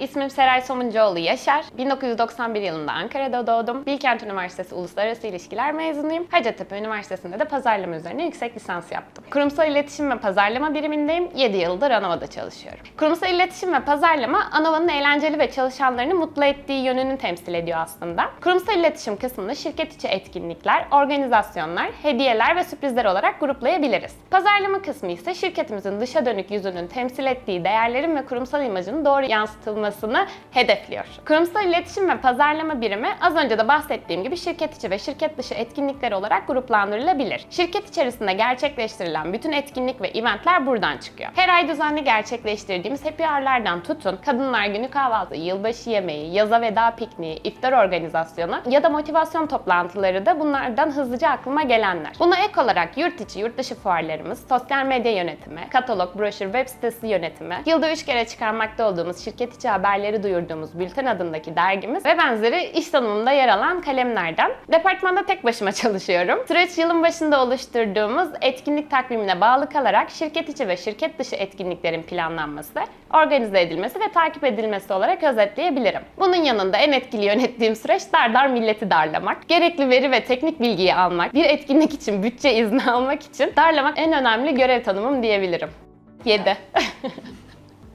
İsmim Seray Somuncuoğlu Yaşar. 1991 yılında Ankara'da doğdum. Bilkent Üniversitesi Uluslararası İlişkiler mezunuyum. Hacettepe Üniversitesi'nde de pazarlama üzerine yüksek lisans yaptım. Kurumsal iletişim ve pazarlama birimindeyim. 7 yıldır Anova'da çalışıyorum. Kurumsal iletişim ve pazarlama Anova'nın eğlenceli ve çalışanlarını mutlu ettiği yönünü temsil ediyor aslında. Kurumsal iletişim kısmını şirket içi etkinlikler, organizasyonlar, hediyeler ve sürprizler olarak gruplayabiliriz. Pazarlama kısmı ise şirketimizin dışa dönük yüzünün temsil ettiği değerlerin ve kurumsal imajın doğru yansıtılmasını hedefliyor. Kurumsal iletişim ve pazarlama birimi az önce de bahsettiğim gibi şirket içi ve şirket dışı etkinlikler olarak gruplandırılabilir. Şirket içerisinde gerçekleştirilen bütün etkinlik ve eventler buradan çıkıyor. Her ay düzenli gerçekleştirdiğimiz happy hour'lardan tutun, kadınlar günü kahvaltı, yılbaşı yemeği, yaza veda pikniği, iftar organizasyonu ya da motivasyon toplantıları da bunlardan hızlıca aklıma gelenler. Buna ek olarak yurt içi, yurt dışı fuarlarımız, sosyal medya yönetimi, katalog, broşür, web sitesi yönetimi, yılda 3 kere çıkarmakta olduğumuz şirket içi haberleri duyurduğumuz Bülten adındaki dergimiz ve benzeri iş tanımında yer alan kalemlerden. Departmanda tek başıma çalışıyorum. Süreç yılın başında oluşturduğumuz etkinlik takvimine bağlı kalarak şirket içi ve şirket dışı etkinliklerin planlanması, organize edilmesi ve takip edilmesi olarak özetleyebilirim. Bunun yanında en etkili yönettiğim süreç dar dar milleti darlamak. Gerekli veri ve teknik bilgiyi almak, bir etkinlik için bütçe izni almak için darlamak en önemli görev tanımım diyebilirim. 7.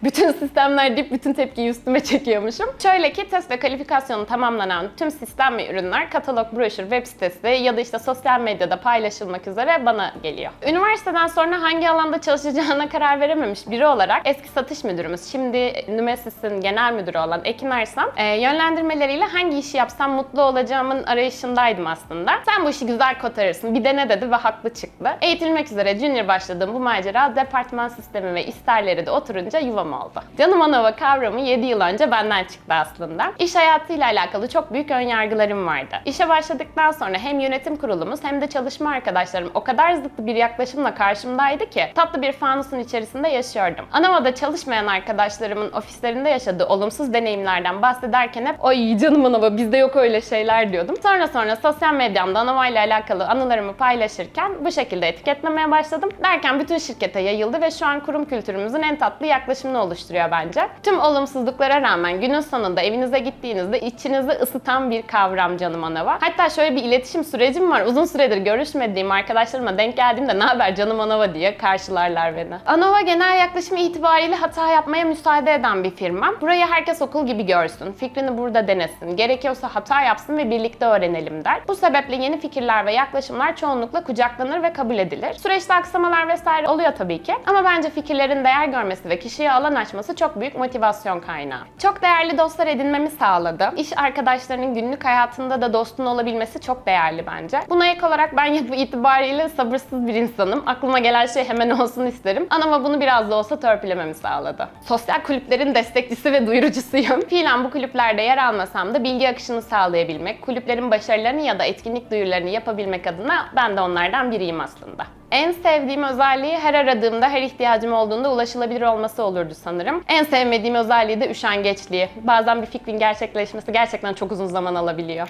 bütün sistemler deyip bütün tepkiyi üstüme çekiyormuşum. Şöyle ki test ve kalifikasyonu tamamlanan tüm sistem ve ürünler katalog, broşür, web sitesi ya da işte sosyal medyada paylaşılmak üzere bana geliyor. Üniversiteden sonra hangi alanda çalışacağına karar verememiş biri olarak eski satış müdürümüz, şimdi Numesis'in genel müdürü olan Ekin Arslan e, yönlendirmeleriyle hangi işi yapsam mutlu olacağımın arayışındaydım aslında. Sen bu işi güzel kotarırsın, bir dene dedi ve haklı çıktı. Eğitilmek üzere junior başladığım bu macera departman sistemi ve isterleri de oturunca yuvam oldu. Canım Anova kavramı 7 yıl önce benden çıktı aslında. İş hayatıyla alakalı çok büyük önyargılarım vardı. İşe başladıktan sonra hem yönetim kurulumuz hem de çalışma arkadaşlarım o kadar zıttı bir yaklaşımla karşımdaydı ki tatlı bir fanusun içerisinde yaşıyordum. Anova'da çalışmayan arkadaşlarımın ofislerinde yaşadığı olumsuz deneyimlerden bahsederken hep ay canım Anova bizde yok öyle şeyler diyordum. Sonra sonra sosyal medyamda Anova ile alakalı anılarımı paylaşırken bu şekilde etiketlemeye başladım. Derken bütün şirkete yayıldı ve şu an kurum kültürümüzün en tatlı yaklaşımını oluşturuyor bence. Tüm olumsuzluklara rağmen günün sonunda evinize gittiğinizde içinizi ısıtan bir kavram canım Anova. Hatta şöyle bir iletişim sürecim var. Uzun süredir görüşmediğim arkadaşlarıma denk geldiğimde ne haber canım Anova diye karşılarlar beni. Anova genel yaklaşımı itibariyle hata yapmaya müsaade eden bir firma. Burayı herkes okul gibi görsün, fikrini burada denesin, gerekiyorsa hata yapsın ve birlikte öğrenelim der. Bu sebeple yeni fikirler ve yaklaşımlar çoğunlukla kucaklanır ve kabul edilir. Süreçte aksamalar vesaire oluyor tabii ki ama bence fikirlerin değer görmesi ve kişiye alan açması çok büyük motivasyon kaynağı. Çok değerli dostlar edinmemi sağladı. İş arkadaşlarının günlük hayatında da dostun olabilmesi çok değerli bence. Buna ek olarak ben yapı itibariyle sabırsız bir insanım. Aklıma gelen şey hemen olsun isterim. Ama bunu biraz da olsa törpülememi sağladı. Sosyal kulüplerin destekçisi ve duyurucusuyum. Fiilen bu kulüplerde yer almasam da bilgi akışını sağlayabilmek, kulüplerin başarılarını ya da etkinlik duyurularını yapabilmek adına ben de onlardan biriyim aslında. En sevdiğim özelliği her aradığımda, her ihtiyacım olduğunda ulaşılabilir olması olurdu sanırım. En sevmediğim özelliği de üşengeçliği. Bazen bir fikrin gerçekleşmesi gerçekten çok uzun zaman alabiliyor.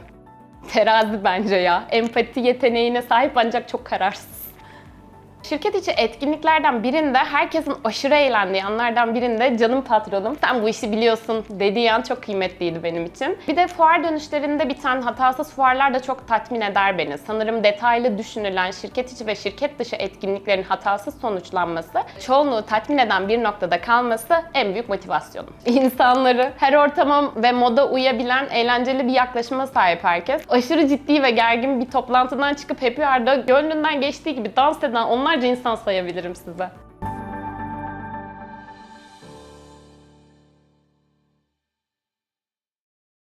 Terazi bence ya. Empati yeteneğine sahip ancak çok kararsız. Şirket içi etkinliklerden birinde herkesin aşırı eğlendiği anlardan birinde canım patronum sen bu işi biliyorsun dediği an çok kıymetliydi benim için. Bir de fuar dönüşlerinde biten hatasız fuarlar da çok tatmin eder beni. Sanırım detaylı düşünülen şirket içi ve şirket dışı etkinliklerin hatasız sonuçlanması, çoğunluğu tatmin eden bir noktada kalması en büyük motivasyonum. İnsanları her ortama ve moda uyabilen eğlenceli bir yaklaşıma sahip herkes. Aşırı ciddi ve gergin bir toplantıdan çıkıp happy hour'da gönlünden geçtiği gibi dans eden onlarca insan sayabilirim size.